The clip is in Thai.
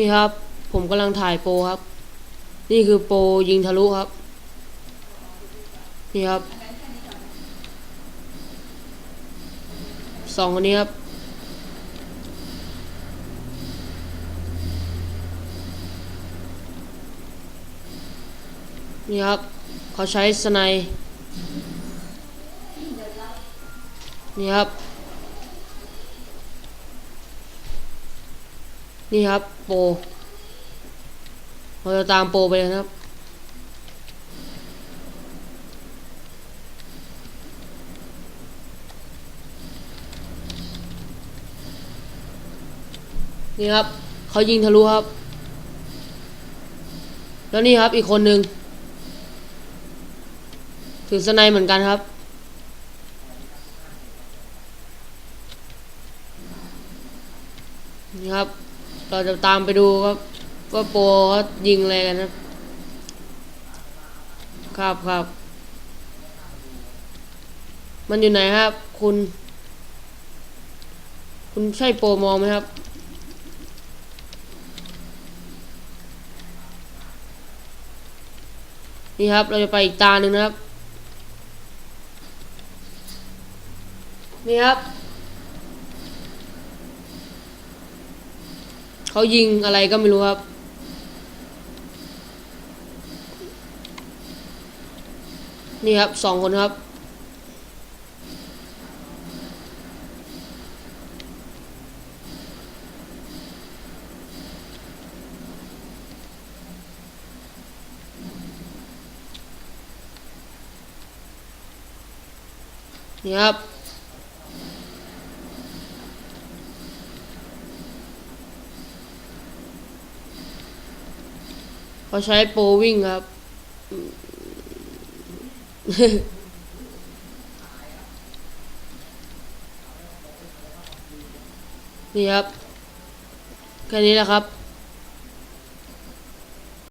นี่ครับ ผมกำลังถ่ายโปรครับ นี่คือโปรยิงทะลุครับ นี่ครับสองคนนี้ครับนี่ครับ เขาใช้สไนนี่ครับ นี่ครับ โปรเราจะตามโปรไปเลยนะครับ นี่ครับ เขายิงทะลุครับ แล้วนี่ครับอีกคนหนึ่งถือสไนเหมือนกันครับนี่ครับ เราจะตามไปดูครับว่าโปรเขายิงอะไรกันครับ ครับครับ มันอยู่ไหนครับ คุณ คุณใช่โปรมองไหมครับนี่ครับ เราจะไปอีกตาหนึ่งนะครับ นี่ครับ เขายิงอะไรก็ไม่รู้ครับ นี่ครับสองคนครับ นี่ครับ เขาใช้โปรวิ่งครับ นี่ครับ แค่นี้แหละครับ